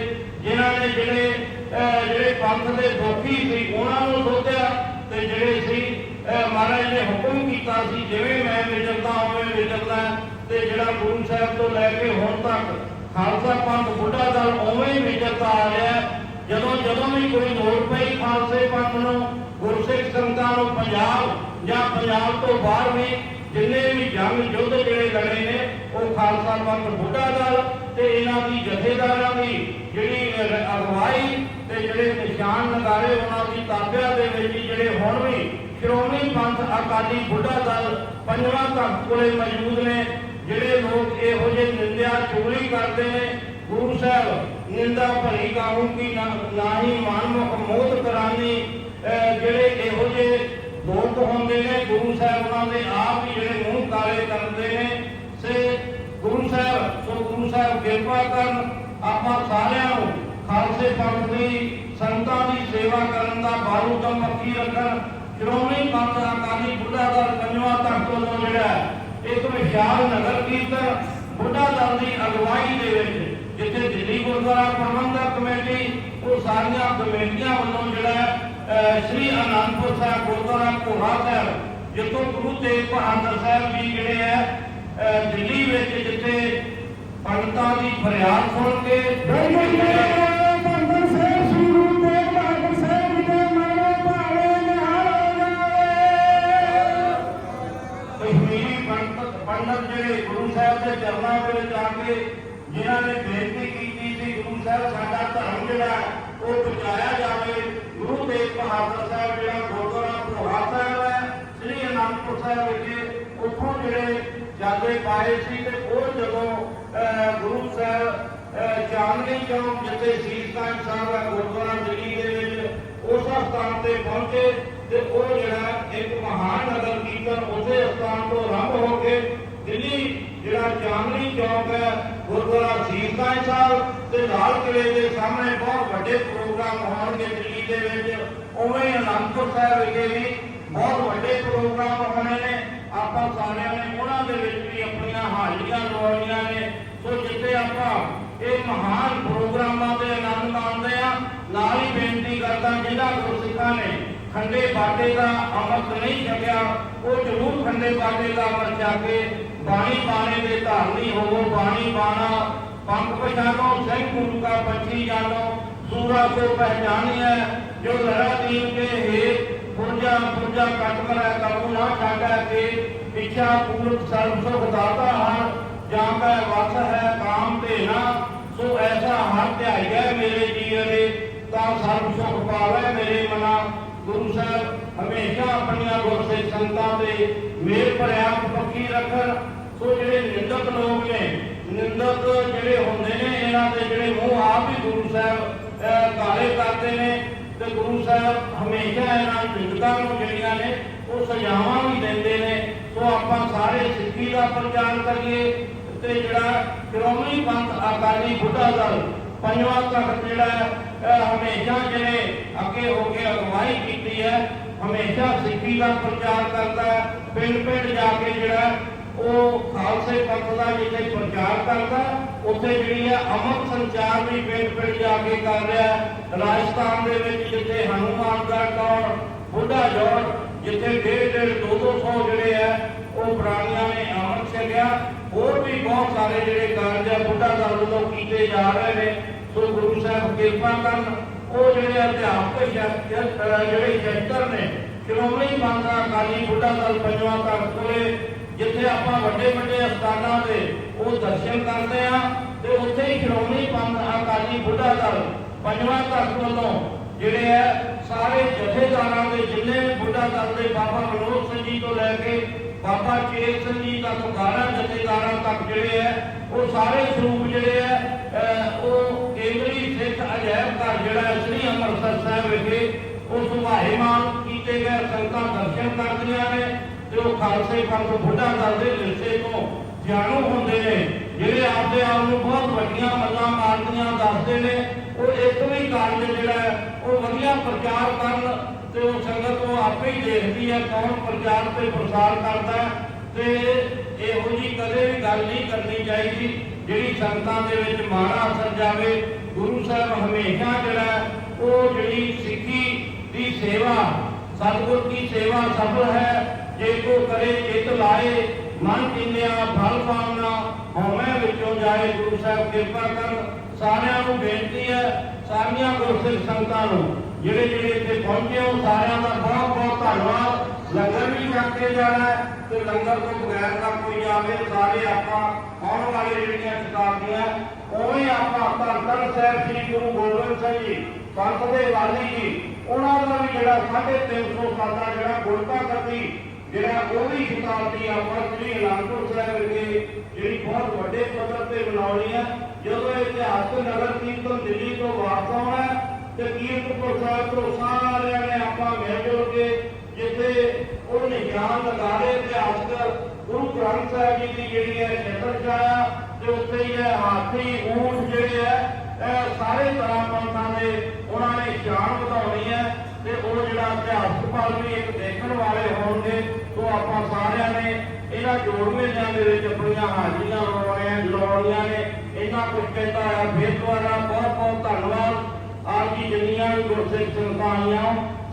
ਜਿਨ੍ਹਾਂ ਨੇ ਜਿਹੜੇ ਜਿਹੜੇ ਪੰਥ ਦੇ ਦੋਖੀ ਸੀ, ਉਹਨਾਂ ਨੂੰ ਸੋਧਿਆ ਤੇ ਜਿਹੜੇ ਸੀ ਮਹਾਰਾਜ ਨੇ ਹੁਕਮ ਕੀਤਾ ਸੀ, ਜਿਵੇਂ ਮੈਂ ਵਿਚਰਦਾ ਉਵੇਂ ਵਿਚਰਦਾ ਤੇ ਜਿਹੜਾ ਗੁਰੂ ਸਾਹਿਬ ਤੋਂ ਲੈ ਕੇ ਹੁਣ ਤੱਕ ਖਾਲਸਾ ਪੰਥ, ਬੁੱਢਾ ਦਲ ਉਵੇਂ ਹੀ ਵਿਚਰਦਾ ਆ ਰਿਹਾ ਜਦੋਂ ਜਦੋਂ ਵੀ ਕੋਈ ਲੋੜ ਪਈ ਖਾਲਸੇ ਪੰਥ ਨੂੰ ਗੁਰਸਿੱਖ ਸੰਗਤਾਂ ਨੂੰ ਪੰਜਾਬ ਜਾਂ ਪੰਜਾਬ ਤੋਂ ਬਾਹਰ ਵੀ ਜਿੰਨੇ ਵੀ ਜੰਗ ਯੁੱਧ ਜਿਹੜੇ ਲੜੇ ਨੇ, ਉਹ ਖਾਲਸਾ ਪੰਥ, ਬੁੱਢਾ ਦਲ ਤੇ ਇਹਨਾਂ ਦੀ ਜਥੇਦਾਰਾਂ ਦੀ ਜਿਹੜੀ ਅਗਵਾਈ ਤੇ ਜਿਹੜੇ ਨਿਸ਼ਾਨ ਨਗਾਰੇ ਉਹਨਾਂ ਦੀ ਤਾਬਿਆ ਦੇ ਵਿੱਚ ਜਿਹੜੇ ਹੁਣ ਵੀ ਸ਼੍ਰੋਮਣੀ ਪੰਥ ਅਕਾਲੀ ਬੁੱਢਾ ਦਲ ਪੰਜਵਾਂ ਤਖਤ ਕੋਲੇ ਮੌਜੂਦ ਨੇ, ਜਿਹੜੇ ਲੋਕ ਇਹੋ ਜਿਹੇ ਨਿੰਦਿਆ ਚੋਰੀ ਕਰਦੇ ਨੇ, ਗੁਰੂ ਸਾਹਿਬ ਨਿੰਦਾ ਭਰੀ ਕਾਹੂ ਕੀ ਨਾ ਹੀ ਮਨਮੁਖ ਮੋਦ ਕਰਾਨੀ ਜਿਹੜੇ ਇਹੋ ਜਿਹੇ ਲੋਕ ਹੁੰਦੇ ਨੇ, ਗੁਰੂ ਸਾਹਿਬ ਉਹਨਾਂ ਦੇ ਆਪ ਹੀ ਜਿਹੜੇ ਮੂੰਹ ਕਾਲੇ ਕਰਦੇ ਨੇ, ਸੇ ਗੁਰੂ ਸਾਹਿਬ ਗੁਰੂ ਸਾਹਿਬ ਕਿਰਪਾ ਕਰਨ ਆਪਾਂ ਸਾਰਿਆਂ ਨੂੰ ਖਾਲਸੇ ਪੰਥ ਦੀ ਸੰਤਾਂ ਦੀ ਸੇਵਾ ਕਰਨ ਦਾ ਬਾਰੂ ਦਾ ਮੱਕੀ ਰੱਖਣ। ਸ਼੍ਰੋਮਣੀ ਪੰਥ ਅਕਾਲੀ ਬੁੱਢਾ ਦਲ ਪੰਜਵਾਂ ਤਖਤ ਵੱਲੋਂ ਜਿਹੜਾ ਹੈ, ਵਿਸ਼ਾਲ ਨਗਰ ਕੀਰਤਨ ਬੁੱਢਾ ਦਲ ਦੀ ਅਗਵਾਈ ਦੇ ਵਿੱਚ ਜਿੱਥੇ ਦਿੱਲੀ ਗੁਰਦੁਆਰਾ ਪ੍ਰਬੰਧਕ ਕਮੇਟੀ ਉਹ ਸਾਰੀਆਂ ਕਮੇਟੀਆਂ ਵੱਲੋਂ ਜਿਹੜਾ ਸ੍ਰੀ ਅਨੰਦਪੁਰ ਸਾਹਿਬ ਗੁਰਦੁਆਰਾ ਘੋੜਾ ਸਾਹਿਬ ਜਿੱਥੋਂ ਗੁਰੂ ਤੇਗ ਬਹਾਦਰ ਸਾਹਿਬ ਜੀ ਜਿਹੜੇ ਹੈ ਦਿੱਲੀ ਵਿੱਚ ਜਿੱਥੇ ਪੰਡਤਾਂ ਦੀ ਫਰਿਆਦ ਸੁਣ ਕੇ ਪੰਡਤ ਪੰਡਤ ਜਿਹੜੇ ਗੁਰੂ ਸਾਹਿਬ ਦੇ ਚਰਨਾਂ ਦੇ ਵਿੱਚ ਆ ਕੇ ਜਿਨ੍ਹਾਂ ਨੇ ਬੇਨਤੀ ਕੀਤੀ ਸੀ ਗੁਰੂ ਸਾਹਿਬ ਸਾਡਾ ਧਰਮ ਜਿਹੜਾ ਉਹ ਬਚਾਇਆ ਜਾਵੇ। ਗੁਰੂ ਤੇਗ ਬਹਾਦਰ ਸਾਹਿਬ ਜਿਹੜਾ ਗੁਰਦੁਆਰਾ ਸਾਹਿਬ ਹੈ ਸ੍ਰੀ ਅਨੰਦਪੁਰ ਸਾਹਿਬ ਵਿਖੇ ਉੱਥੋਂ ਜਿਹੜੇ ਪਾਏ ਸੀ ਗੁਰੂ ਸਾਹਿਬ ਅਹ, ਚਾਂਦਨੀ ਚੌਕ ਜਿੱਥੇ ਸੀਸ ਕਾਇਮ ਸਾਹਿਬ ਹੈ ਗੁਰਦੁਆਰਾ ਦਿੱਲੀ ਦੇ ਵਿੱਚ ਉਸ ਸਥਾਨ ਤੇ ਪਹੁੰਚੇ ਤੇ ਉਹ ਜਿਹੜਾ ਇੱਕ ਮਹਾਨ ਨਗਰ ਕੀਰਤਨ ਉਸੇ ਸਥਾਨ ਤੋਂ ਆਰੰਭ ਹੋ ਕੇ ਦਿੱਲੀ ਜਿਹੜਾ ਚਾਂਦਨੀ ਚੌਕ ਹੈ ਗੁਰਦੁਆਰਾ ਸੀਸ ਕਾਇਮ ਸਾਹਿਬ ਤੇ ਲਾਲ ਕਿਲੇ ਦੇ ਸਾਹਮਣੇ ਬਹੁਤ ਵੱਡੇ ਪ੍ਰੋਗਰਾਮ ਹੋਣਗੇ ਦਿੱਲੀ ਦੇ ਵਿੱਚ ਉਵੇਂ ਹੀ ਅਨੰਦਪੁਰ ਸਾਹਿਬ ਵਿਖੇ ਵੀ ਬਹੁਤ ਵੱਡੇ ਪ੍ਰੋਗਰਾਮ ਹੋਣੇ ਨੇ ਆਪਾਂ ਸਾਰਿਆਂ ਨੇ ਉਹਨਾਂ ਦੇ ਵਿੱਚ ਵੀ ਆਪਣੀਆਂ ਹਾਜ਼ਰੀਆਂ ਲਵਾਉਣੀਆਂ ਨੇ ਸੋ ਜਿੱਥੇ ਆਪਾਂ ਇਹ ਮਹਾਨ ਪ੍ਰੋਗਰਾਮਾਂ ਦੇ ਆਨੰਦ ਮਾਣਦੇ ਆ। ਨਾਲ ਹੀ ਬੇਨਤੀ ਕਰਦਾ ਜਿਹੜਾ ਗੁਰਸਿੱਖਾਂ ਨੇ ਖੰਡੇ ਬਾਟੇ ਦਾ ਅੰਮ੍ਰਿਤ ਨਹੀਂ ਛਕਿਆ, ਉਹ ਜ਼ਰੂਰ ਖੰਡੇ ਬਾਟੇ ਦਾ ਅੰਮ੍ਰਿਤ ਛਕ ਕੇ ਬਾਣੀ ਬਾਣੇ ਦੇ ਧਾਰਨੀ ਹੋਵੋ, ਬਾਣੀ ਬਾਣਾ। ਪੰਖ ਪਛਾਨੋ ਸਿੰਘ ਗੁਰੂ ਕਾ ਪੰਛੀ ਜਾਣੋ। ਸੂਰਾ ਕੋ ਪਹਿਚਾਨੀਐ ਜੋ ਲੜਾ ਦੀਨ ਕੇ ਹੈ। ਪੁਰਜਾ ਪੁਰਜਾ ਕਟ ਮਰੈ ਕਬੂ ਨਾ ਛਾੜੈ ਕੇ। ਇੱਛਾ ਪੂਰਤ ਸਰਬ ਸੁਖ ਦਾਤਾ ਹਰ। ਜਾਂ ਕੈ ਵਸ ਹੈ ਕਾਮ ਤੇ ਸੋ ਐਸਾ ਹਰ ਧਿਆਈ ਹੈ ਮੇਰੇ ਜੀਵ ਤਾਂ ਸਰਬ ਸੁਖ ਪਾਵੇ ਮੇਰੇ ਮਨਾ। ਗੁਰੂ ਸਾਹਿਬ ਹਮੇਸ਼ਾ ਆਪਣੀਆਂ ਗੁਰਸਿੱਖ ਸੰਤਾਂ ਦੇ ਮੇਰ ਭਰਿਆ ਪੱਕੀ ਰੱਖਣ। ਸੋ ਜਿਹੜੇ ਨਿੰਦਕ ਲੋਕ ਨੇ, ਨਿੰਦਕ ਜਿਹੜੇ ਹੁੰਦੇ ਨੇ, ਇਹਨਾਂ ਦੇ ਜਿਹੜੇ ਮੂੰਹ ਆਪ ਹੀ ਗੁਰੂ ਸਾਹਿਬ ਕਾਲੇ ਕਰਦੇ ਨੇ, ਤੇ ਗੁਰੂ ਸਾਹਿਬ ਹਮੇਸ਼ਾ ਇਹਨਾਂ ਨਿੰਦਕਾਂ ਨੂੰ ਜਿਹੜੀਆਂ ਨੇ, ਉਹ ਸਜ਼ਾਵਾਂ ਵੀ ਦਿੰਦੇ ਨੇ। ਸੋ ਆਪਾਂ ਸਾਰੇ ਸਿੱਖੀ ਦਾ ਪ੍ਰਚਾਰ ਕਰੀਏ। ਤੇ ਜਿਹੜਾ ਸ਼੍ਰੋਮਣੀ ਪੰਥ ਅਕਾਲੀ ਬੁੱਢਾ ਦਲ ਪੰਜਵਾਂ ਤਖਤ ਜਿਹੜਾ ਹਮੇਸ਼ਾ ਜਿਵੇਂ ਅੱਗੇ ਹੋ ਕੇ ਅਗਵਾਈ ਕੀਤੀ ਹੈ, ਹਮੇਸ਼ਾ ਸਿੱਖੀ ਦਾ ਪ੍ਰਚਾਰ ਕਰਦਾ ਪਿੰਡ ਪਿੰਡ ਜਾ ਕੇ ਜਿਹੜਾ ਉਹ ਖਾਲਸੇ ਪੰਥ ਦਾ ਜਿੱਥੇ ਪ੍ਰਚਾਰ ਕਰਦਾ ਉੱਥੇ ਜਿਹੜੀ ਹੈ ਅਮਰ ਸੰਚਾਰ ਵੀ ਪਿੰਡ ਪਿੰਡ ਜਾ ਕੇ ਕਰ ਰਿਹਾ ਰਾਜਸਥਾਨ ਦੇ ਵਿੱਚ ਜਿੱਥੇ ਹਨੂਮਾਨਗੜ੍ਹ ਦੌੜ ਬੁੱਢਾ ਜੋੜ ਜਿੱਥੇ ਡੇਢ ਡੇਢ ਦੋ ਦੋ ਸੌ ਜਿਹੜੇ ਹੈ, ਉਹ ਪ੍ਰਾਣੀਆਂ ਨੇ ਅਮਰ ਛਕਿਆ ਹੋਰ ਬਹੁਤ ਸਾਰੇ ਜਿਹੜੇ ਕਾਰਜ ਆ, ਬੁੱਢਾ ਦਲ ਵੱਲੋਂ ਕੀਤੇ ਜਾ ਰਹੇ ਨੇ। ਸੋ ਗੁਰੂ ਸਾਹਿਬ ਕਿਰਪਾ ਕਰਨ, ਉਹ ਜਿਹੜੇ ਅਧਿਆਪਕ ਜਿਹੜੇ ਸ਼ਸਤਰ ਨੇ ਸ਼੍ਰੋਮਣੀ ਪੰਥ ਅਕਾਲੀ ਬੁੱਢਾ ਦਲ ਪੰਜਵਾਂ ਤਖਤ ਕੋਲੇ ਜਿੱਥੇ ਆਪਾਂ ਵੱਡੇ ਵੱਡੇ ਅਸਥਾਨਾਂ ਤੇ ਉਹ ਦਰਸ਼ਨ ਕਰਦੇ ਆ, ਤੇ ਉੱਥੇ ਹੀ ਸ਼੍ਰੋਮਣੀ ਪੰਥ ਅਕਾਲੀ ਬੁੱਢਾ ਦਲ ਪੰਜਵਾਂ ਤਖਤ ਵੱਲੋਂ। ਜਿਹੜੇ ਹੈ ਸਾਰੇ ਜਥੇਦਾਰਾਂ ਦੇ, ਜਿੰਨੇ ਬੁੱਢਾ ਦਲ ਦੇ ਬਾਬਾ ਮਨੋਜ ਸਿੰਘ ਜੀ ਤੋਂ ਲੈ ਕੇ ਬਾਬਾ ਚੇਤ ਸਿੰਘ ਜੀ ਤੱਕ 12 ਜਥੇਦਾਰਾਂ ਤੱਕ ਜਿਹੜੇ ਹੈ, ਉਹ ਸਾਰੇ ਸਰੂਪ ਜਿਹੜੇ ਹੈ ਉਹ ਕੇਂਦਰੀ ਸਿੱਖ ਅਜਾਇਬ ਘਰ ਜਿਹੜਾ ਸ੍ਰੀ ਅੰਮ੍ਰਿਤਸਰ ਸਾਹਿਬ ਵਿਖੇ ਉਹ ਸੁਭਾਏਮਾਨ ਕੀਤੇ ਗਏ ਸੰਗਤਾਂ ਦਰਸ਼ਨ ਕਰਦੀਆਂ ਨੇ ਤੇ ਉਹ ਖਾਲਸੇ ਪੰਥ ਬੁੱਢਾ ਦਲ ਵਿਰਸੇ ਤੋਂ ਜਾਣੂ ਹੁੰਦੇ ਨੇ, ਜਿਹੜੇ ਆਪਦੇ ਆਪ ਨੂੰ ਬਹੁਤ ਵੱਡੀਆਂ ਮੱਲਾਂ ਮਾਰਦੀਆਂ ਦੱਸਦੇ ਨੇ, ਉਹ ਇੱਕ ਵੀ ਕਾਰਜ ਜਿਹੜਾ ਹੈ, ਉਹ ਵਧੀਆ ਪ੍ਰਚਾਰ ਕਰਨ ਤੇ ਉਹ ਸੰਗਤ ਉਹ ਆਪੇ ਹੀ ਦੇਖਦੀ ਹੈ ਕੌਣ ਪ੍ਰਚਾਰ ਤੇ ਪ੍ਰਸਾਰ ਕਰਦਾ ਤੇ ਇਹੋ ਜੀ ਕਦੇ ਵੀ ਗੱਲ ਨਹੀਂ ਕਰਨੀ ਚਾਹੀਦੀ, ਜਿਹੜੀ ਸੰਗਤਾਂ ਦੇ ਵਿੱਚ ਮਾੜਾ ਅਸਰ ਜਾਵੇ। ਗੁਰੂ ਸਾਹਿਬ ਹਮੇਸ਼ਾ ਜਿਹੜਾ ਉਹ ਜਿਹੜੀ ਸਿੱਖੀ ਦੀ ਸੇਵਾ, ਸਤਿਗੁਰ ਦੀ ਸੇਵਾ ਸਫਲ ਹੈ। ਜੇ ਕੋ ਕਰੇ ਚਿਤ ਲਾਏ, ਮਨ ਚਿੰਨਿਆ ਫਲ ਪਾਵਨਾ ਹਉਮੈ ਵਿੱਚੋਂ ਜਾਏ, ਗੁਰੂ ਸਾਹਿਬ ਕਿਰਪਾ ਕਰਨ, ਸਾਰਿਆਂ ਨੂੰ ਬੇਨਤੀ ਹੈ ਸਾਰੀਆਂ ਗੁਰਸਿੱਖ ਸੰਗਤਾਂ ਨੂੰ, ਜਿਹੜੇ ਜਿਹੜੇ ਇੱਥੇ ਪਹੁੰਚੇ ਹੋ, ਸਾਰਿਆਂ ਦਾ ਬਹੁਤ ਬਹੁਤ ਧੰਨਵਾਦ। ਲੰਗਰ ਵੀ ਛਕ ਜਾਣਾ ਤੇ ਲੰਗਰ ਤੋਂ ਬਗੈਰ ਨਾ ਕੋਈ ਜਾਵੇ ਸਾਰੇ ਆਪਾਂ ਆਉਣ ਵਾਲੇ ਜਿਹੜੀਆਂ ਸ਼ਤਾਬਦੀਆਂ ਉਵੇਂ ਆਪਾਂ ਧੰਨ ਧੰਨ ਸਾਹਿਬ ਸ੍ਰੀ ਗੁਰੂ ਗੋਬਿੰਦ ਸਿੰਘ ਜੀ, ਪੰਥ ਦੇ ਵਾਲੀ ਜੀ, ਉਹਨਾਂ ਦਾ ਵੀ ਜਿਹੜਾ 350 ਸਾਲਾ ਜਿਹੜਾ ਗੁਰਤਾ ਕਰਦੀ, ਜਿਹੜਾ ਉਹ ਵੀ ਸ਼ਤਾਬਦੀ ਆਪਾਂ ਸ੍ਰੀ ਅਨੰਦਪੁਰ ਸਾਹਿਬ ਵਿਖੇ ਜਿਹੜੀ ਬਹੁਤ ਵੱਡੇ ਪੱਧਰ ਤੇ ਮਨਾਉਣੀ ਹੈ ਜਦੋਂ ਇਹ ਨਗਰ ਕੀਰਤਨ ਦਿੱਲੀ ਤੋਂ ਵਾਪਸ ਆਉਣਾ ਤੇ ਕੀਰਤਪੁਰ ਸਾਹਿਬ ਤੋਂ ਸਾਰਿਆਂ ਨੇ ਆਪਾਂ ਮਿਲ ਜੁਲ ਕੇ ਜਿੱਥੇ ਉਹ ਨਿਸ਼ਾਨ ਲਗਾ ਰਹੇ ਇਤਿਹਾਸਕ ਗੁਰੂ ਗ੍ਰੰਥ ਸਾਹਿਬ ਜੀ ਦੀ ਜਿਹੜੀ ਹੈ ਛਤਰ ਛਾਇਆ ਤੇ ਉੱਥੇ ਹੀ ਹੈ ਹਾਥੀ ਊਂਟ ਜਿਹੜੇ ਹੈ ਸਾਰੇ ਤਰ੍ਹਾਂ ਪੰਥਾਂ ਦੇ ਉਹਨਾਂ ਨੇ ਸ਼ਾਨ ਵਧਾਉਣੀ ਹੈ, ਤੇ ਉਹ ਜਿਹੜਾ ਇਤਿਹਾਸ ਪਲ ਵੀ ਇੱਕ ਦੇਖਣ ਵਾਲੇ ਹੋਣਗੇ ਤੋਂ ਆਪਾਂ ਸਾਰਿਆਂ ਨੇ ਇਹਨਾਂ ਜੋੜ ਮੇਲਿਆਂ ਦੇ ਵਿੱਚ ਆਪਣੀਆਂ ਹਾਜ਼ਰੀਆਂ ਲਾਉਣੀਆਂ ਨੇ। ਇਹਨਾਂ ਕੁਝ ਕਹਿੰਦਾ ਹੈ, ਫਿਰ ਦੁਆਰਾ ਬਹੁਤ ਬਹੁਤ ਧੰਨਵਾਦ। ਆਪ ਜੀ ਜਿੰਨੀਆਂ ਵੀ ਗੁਰਸਿੱਖ ਸੰਗਤਾਂ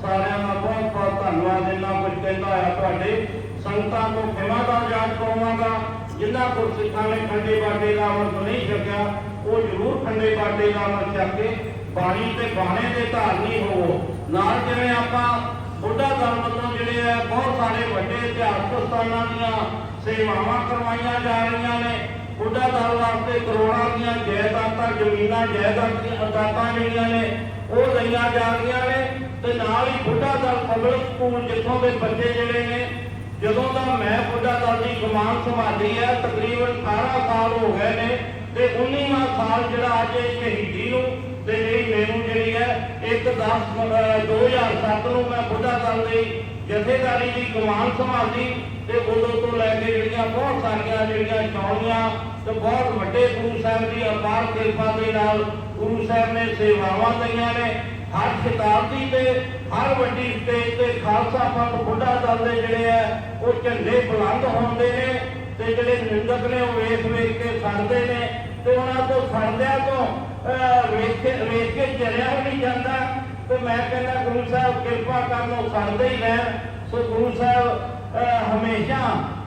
ਸਾਰਿਆਂ ਦਾ ਬਹੁਤ ਬਹੁਤ ਧੰਨਵਾਦ। ਇਹਨਾਂ ਕੁਝ ਕਹਿੰਦਾ ਹੈ ਤੁਹਾਡੇ, ਸੰਗਤਾਂ ਤੋਂ ਖਿਮਾ ਦਾ ਯਾਦ ਕਰਵਾਵਾਂਗਾ। ਜਿਨ੍ਹਾਂ ਗੁਰਸਿੱਖਾਂ ਨੇ ਖੰਡੇ ਬਾਟੇ ਦਾ ਅਮਰਤ ਨਹੀਂ ਛਕਿਆ, ਉਹ ਜ਼ਰੂਰ ਖੰਡੇ ਬਾਟੇ ਦਾ ਅਮਰਤ ਛਕ ਕੇ ਬਾਣੀ ਤੇ ਬਾਣੇ ਦੇ ਧਾਰਨੀ ਹੋਵੋ। ਨਾਲ ਜਿਵੇਂ ਆਪਾਂ ਬੁੱਢਾ ਦਲ ਵੱਲੋਂ ਜਿਹੜੇ ਆ, ਬਹੁਤ ਸਾਰੇ ਵੱਡੇ ਇਤਿਹਾਸਕ ਸਥਾਨਾਂ ਦੀਆਂ ਸੇਵਾਵਾਂ ਕਰਵਾਈਆਂ ਜਾ ਰਹੀਆਂ ਨੇ। ਬੁੱਢਾ ਦਲ ਵਾਸਤੇ ਕਰੋੜਾਂ ਦੀਆਂ ਜਾਇਦਾਦਾਂ, ਜ਼ਮੀਨਾਂ, ਜਾਇਦਾਦਾਂ ਅਦਾਤਾਂ ਜਿਹੜੀਆਂ ਨੇ, ਉਹ ਲਈਆਂ ਜਾ ਰਹੀਆਂ ਨੇ ਤੇ ਨਾਲ ਹੀ ਬੁੱਢਾ ਦਲ ਪਬਲਿਕ ਸਕੂਲ ਜਿੱਥੋਂ ਦੇ ਬੱਚੇ ਜਿਹੜੇ ਨੇ, ਜਦੋਂ ਦਾ ਮੈਂ ਬੁੱਢਾ ਦਲ ਦੀ ਕਮਾਨ ਸੰਭਾਲੀ ਹੈ ਤਕਰੀਬਨ 18 ਸਾਲ ਹੋ ਗਏ ਨੇ ਤੇ 19ਵਾਂ ਸਾਲ ਜਿਹੜਾ ਅੱਜ ਇਹ ਸ਼ਹੀਦੀ ਨੂੰ ਤੇ ਜਿਹੜੀ ਮੈਨੂੰ ਜਿਹੜੀ ਹੈ 1 10 2007 ਨੂੰ ਮੈਂ ਬੁੱਢਾ ਦਲ ਦੀ ਜਥੇਦਾਰੀ ਦੀ ਕਮਾਨ ਸੰਭਾਲੀ ਤੇ ਉਦੋਂ ਤੋਂ ਲੈ ਕੇ ਜਿਹੜੀਆਂ ਬਹੁਤ ਸਾਰੀਆਂ ਜਿਹੜੀਆਂ ਚੌੜੀਆਂ ਤੇ ਬਹੁਤ ਵੱਡੇ ਗੁਰੂ ਸਾਹਿਬ ਦੀ ਅਪਾਰ ਕਿਰਪਾ ਦੇ ਨਾਲ ਗੁਰੂ ਸਾਹਿਬ ਨੇ ਸੇਵਾਵਾਂ ਦਈਆਂ ਨੇ। ਹਰ ਸ਼ਤਾਬਦੀ ਤੇ, ਹਰ ਵੱਡੀ ਸਟੇਜ ਤੇ ਖਾਲਸਾ ਪੰਥ ਬੁੱਢਾ ਦਲ ਦੇ ਜਿਹੜੇ ਆ, ਉਹ ਝੰਡੇ ਬੁਲੰਦ ਹੁੰਦੇ ਨੇ ਤੇ ਜਿਹੜੇ ਨਿੰਦਕ ਨੇ ਉਹ ਵੇਖ ਵੇਖ ਕੇ ਫੜਦੇ ਨੇ ਤੇ ਉਹਨਾਂ ਤੋਂ ਸੜਦਿਆਂ ਤੋਂ ਵੇਖ ਕੇ ਵੇਖ ਕੇ ਜਰਿਆ ਮੈਂ ਕਹਿੰਦਾ ਗੁਰੂ ਸਾਹਿਬ, ਕਿਰਪਾ ਕਰਨ ਉਹ ਸੜਦੇ ਹੀ ਰਹਿਣ। ਸੋ ਗੁਰੂ ਸਾਹਿਬ ਹਮੇਸ਼ਾ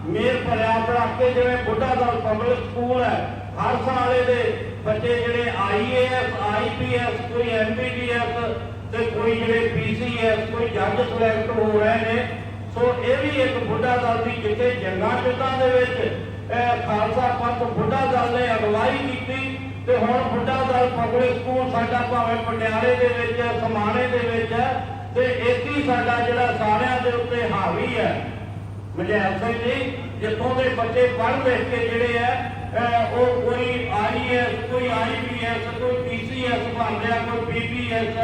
ਮੇਰ ਭਰਿਆ ਬਰਾਕੇ ਜਿਵੇਂ ਬੁੱਢਾ ਦਲ ਪਬਲਿਕ ਸਕੂਲ ਹੈ, ਹਰ ਸਾਲ ਦੇ ਬੱਚੇ ਜਿਹੜੇ ਆਈਏਐਸ ਆਈਪੀਐਸ ਕੋਈ ਐਮਬੀਬੀਐਸ ਤੇ ਕੋਈ ਜਿਹੜੇ ਪੀਸੀਐਸ ਕੋਈ ਜੱਜ ਸਿਲੈਕਟ ਹੋ ਰਹੇ ਨੇ। ਸੋ ਇਹ ਵੀ ਇੱਕ ਬੁੱਢਾ ਦਲ ਦੀ ਜਿੱਥੇ ਜੰਗਾਂ ਜੁੱਤਾਂ ਦੇ ਵਿੱਚ ਖਾਲਸਾ ਪੰਥ ਬੁੱਢਾ ਦਲ ਨੇ ਅਗਵਾਈ ਕੀਤੀ। ਤੇ ਹੁਣ ਬੁੱਢਾ ਦਲ ਪਬਲਿਕ ਸਕੂਲ ਸਾਡਾ ਭਾਵੇਂ ਪਟਿਆਲੇ ਦੇ ਵਿੱਚ ਸਮਾਣੇ ਦੇ ਵਿੱਚ ਤੇ ਇੱਕ ਸਾਡਾ ਜਿਹੜਾ ਸਾਰਿਆਂ ਦੇ ਉੱਤੇ ਹਾਵੀ ਹੈ। ਮਜੈਲ ਸਿੰਘ ਜੀ ਜਿੱਥੋਂ ਦੇ ਬੱਚੇ ਪੜ੍ਹ ਲਿਖ ਕੇ ਜਿਹੜੇ ਆ ਉਹ ਕੋਈ ਆਈਐਸ ਕੋਈ ਆਈਪੀਐਸ ਕੋਈ ਪੀਸੀਐਸ ਬਣ ਰਿਹਾ ਕੋਈ ਪੀਪੀਐਸ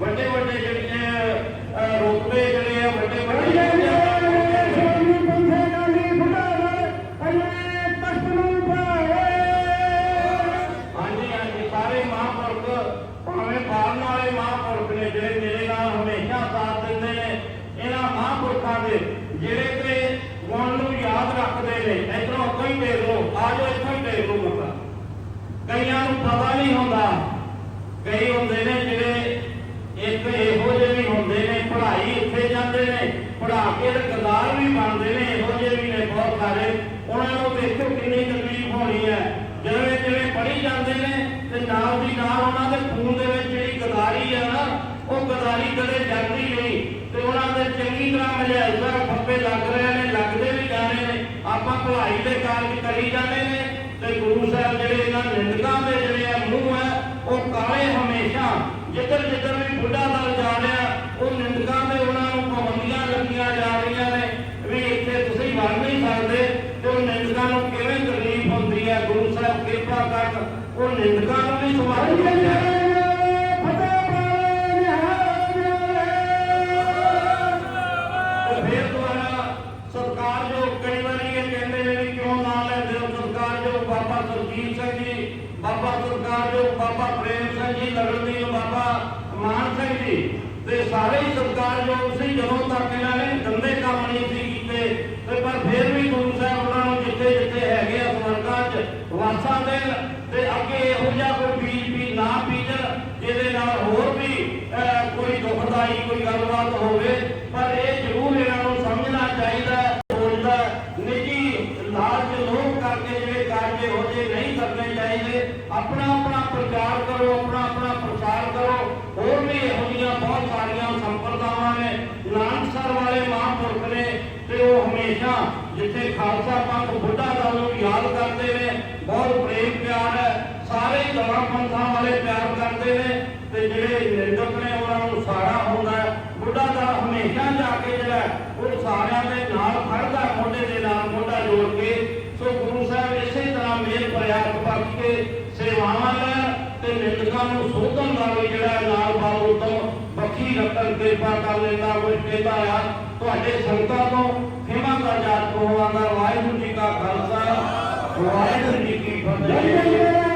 ਵੱਡੇ ਵੱਡੇ ਜਿਹੜੇ ਅਹ, ਜਿਹੜੇ ਆ ਵੱਡੇ ਵੱਡੇ ਸ਼੍ਰੋਮਣੀ ਪੰਥ ਅਕਾਲੀ ਬੁੱਢਾ ਦਲ ਅਜੇ ਤਖਤ ਨੂੰ ਭਾਵੇ ਹਾਂਜੀ ਹਾਂਜੀ ਸਾਰੇ ਮਹਾਂਪੁਰਖ ਭਾਵੇਂ ਬਾਰਨ ਵਾਲੇ ਮਹਾਂਪੁਰਖ ਨੇ ਜਿਹੜੇ ਮੇਰੇ ਨਾਲ ਹਮੇਸ਼ਾ ਸਾਥ ਦਿੰਦੇ ਨੇ ਇਹਨਾਂ ਮਹਾਂਪੁਰਖਾਂ ਦੇ ਜਿਹੜੇ ਕਿ ਗੁਣ ਨੂੰ ਯਾਦ ਰੱਖਦੇ ਨੇ ਇਧਰੋਂ ਕੋਈ ਦੇਖ ਲਓ ਆ ਜਾਓ ਇੱਥੋਂ ਹੀ ਦੇਖ ਲਓ ਮੁੱਕਾ ਕਈਆਂ ਨੂੰ ਪਤਾ ਨਹੀਂ ਹੁੰਦਾ ਕਈ ਹੁੰਦੇ ਨੇ ਜਿਹੜੇ ਇੱਕ ਇਹੋ ਜਿਹੇ ਵੀ ਹੁੰਦੇ ਨੇ ਪੜ੍ਹਾਈ ਇੱਥੇ ਜਾਂਦੇ ਨੇ ਪੜ੍ਹਾ ਕੇ ਤੇ ਗਦਾਰ ਵੀ ਬਣਦੇ ਨੇ ਇਹੋ ਜਿਹੇ ਵੀ ਨੇ ਬਹੁਤ ਸਾਰੇ ਉਹਨਾਂ ਨੂੰ ਦੇਖੋ ਕਿੰਨੀ ਤਕਲੀਫ ਹੋਣੀ ਹੈ ਜਿਵੇਂ ਜਿਵੇਂ ਪੜ੍ਹੀ ਜਾਂਦੇ ਨੇ ਤੇ ਨਾਲ ਦੀ ਨਾਲ ਉਹਨਾਂ ਦੇ ਖੂਨ ਦੇ ਵਿੱਚ ਜਿਹੜੀ ਗਦਾਰੀ ਹੈ ਨਾ ਉਹ ਕਦੇ ਜਾਂਦੀ ਨਹੀਂ ਤੇ ਉਹਨਾਂ ਦੇ ਚੰਗੀ ਤਰ੍ਹਾਂ ਮਝੈਲਸਾ ਫੱਪੇ ਲੱਗ ਰਹੇ ਨੇ, ਲੱਗਦੇ ਵੀ ਜਾਣੇ ਨੇ। ਆਪਾਂ ਭਲਾਈ ਦੇ ਕਾਰਜ ਕਰੀ ਜਾਂਦੇ ਨੇ ਤੇ ਗੁਰੂ ਸਾਹਿਬ ਜਿਹੜੇ ਇਹਨਾਂ ਨਿੰਦਕਾਂ ਦੇ ਜਿਹੜੇ ਆ ਮੂੰਹ ਹੈ ਉਹ ਕਾਲੇ ਹਮੇਸ਼ਾ ਜਿੱਧਰ ਜਿੱਧਰ ਵੀ ਬੁੱਢਾ ਦਲ ਜਾ ਰਿਹਾ, ਉਹ ਨਿੰਦਕਾਂ ਦੇ ਉਹਨਾਂ ਨੂੰ ਪਾਬੰਦੀਆਂ ਲੱਗੀਆਂ ਜਾ ਰਹੀਆਂ ਨੇ। ਵੀ ਇੱਥੇ ਤੁਸੀਂ ਵੜ ਨਹੀਂ ਸਕਦੇ। ਬਾਬਾ ਸਿੰਘ ਜੀ, ਬਾਬਾ ਸਰਕਾਰ ਜੋ, ਬਾਬਾ ਪ੍ਰੇਮ ਸਿੰਘ ਜੀ ਲਗੜਦੀ ਬਾਬਾ ਮਾਨ ਸਿੰਘ ਜੀ ਤੇ ਸਾਰੇ ਹੀ ਸਰਕਾਰ ਜੋ ਸੀ। ਜਦੋਂ ਤੱਕ ਇਹਨਾਂ ਨੇ ਗੰਦੇ ਕੰਮ ਨਹੀਂ ਸੀ ਕੀਤੇ, ਤੇ ਪਰ ਫਿਰ ਵੀ ਗੁਰੂ ਸਾਹਿਬ ਉਹਨਾਂ ਨੂੰ ਜਿੱਥੇ ਜਿੱਥੇ ਹੈਗੇ ਆ ਸਵਰਗਾਂ 'ਚ ਵਾਸਾਂ ਦੇਣ ਤੇ ਅੱਗੇ ਇਹੋ ਜਿਹਾ ਕੋਈ ਬੀਜ ਵੀ ਨਾ ਬੀਜਣ ਜਿਹਦੇ ਨਾਲ ਹੋਰ ਵੀ ਕੋਈ ਦੁਖਦਾਈ ਕੋਈ ਗੱਲਬਾਤ ਹੋਵੇ, ਪਰ ਇਹ ਜ਼ਰੂਰ ਇਹਨਾਂ ਨੂੰ ਸਮਝਣਾ ਚਾਹੀਦਾ ਹੈ ਸੋਚਦਾ ਨਿੱਜੀ ਲਾਲਚ ਲੋਭ ਕਰਕੇ ਜਿਹੜੇ ਕਾਰਜ ਇਹੋ ਜਿਹੇ ਨਹੀਂ ਕਰਨੇ ਚਾਹੀਦੇ ਆਪਣਾ ਆਪਣਾ ਪ੍ਰਚਾਰ ਕਰੋ ਆਪਣਾ ਆਪਣਾ ਪ੍ਰਸਾਰ ਕਰੋ ਹੋਰ ਵੀ ਇਹੋ ਜਿਹੀਆਂ ਬਹੁਤ ਸਾਰੀਆਂ ਸੰਪਰਦਾਵਾਂ ਨੇ ਨਾਨਕਸਰ ਵਾਲੇ ਮਹਾਂਪੁਰਖ ਨੇ ਤੇ ਉਹ ਹਮੇਸ਼ਾ ਜਿੱਥੇ ਖਾਲਸਾ ਪੰਥ ਬੁੱਢਾ ਦਲ ਨੂੰ ਯਾਦ ਕਰਦੇ ਨੇ ਬਹੁਤ ਪ੍ਰੇਮ ਪਿਆਰ ਹੈ। ਸਾਰੇ ਹੀ ਪੰਥਾਂ ਵਾਲੇ ਪਿਆਰ ਕਰਦੇ ਨੇ ਤੇ ਜਿਹੜੇ ਨਿੰਦਕ ਨੇ ਉਹਨਾਂ ਨੂੰ ਸਾੜਾ ਹੁੰਦਾ ਬੁੱਢਾ ਦਲ ਹਮੇਸ਼ਾ ਜਾ ਕੇ ਜਿਹੜਾ ਉਹ ਸਾਰਿਆਂ ਦੇ ਨਾਲ ਖੜਦਾ, ਮੋਢੇ ਦੇ ਨਾਲ ਮੋਢਾ ਜੋੜ ਕੇ। ਸੋ ਗੁਰੂ ਸਾਹਿਬ ਇਸੇ ਤਰ੍ਹਾਂ ਮੇਲ ਪ੍ਰਯਾਸ ਬਖਸ਼ ਕੇ ਸੇਵਾਵਾਂ ਲੈਣ ਤੇ ਨਿੰਦਕਾਂ ਨੂੰ ਸੋਧਣ ਦਾ ਵੀ ਜਿਹੜਾ ਨਾਲ ਬਾਲ ਉਤਮ ਬਖੀ ਰੱਖਣ, ਕਿਰਪਾ ਕਰ ਲੈਂਦਾ ਕੋਈ ਕਹਿੰਦਾ ਆ। ਤੁਹਾਡੇ ਸੰਗਤਾਂ ਤੋਂ ਖਿਮਾ ਦਾ ਜਾਤ ਹੋਵਾਂਗਾ ਵਾਹਿਗੁਰੂ ਜੀ ਕਾ ਖਾਲਸਾ, ਵਾਹਿਗੁਰੂ ਜੀ ਕੀ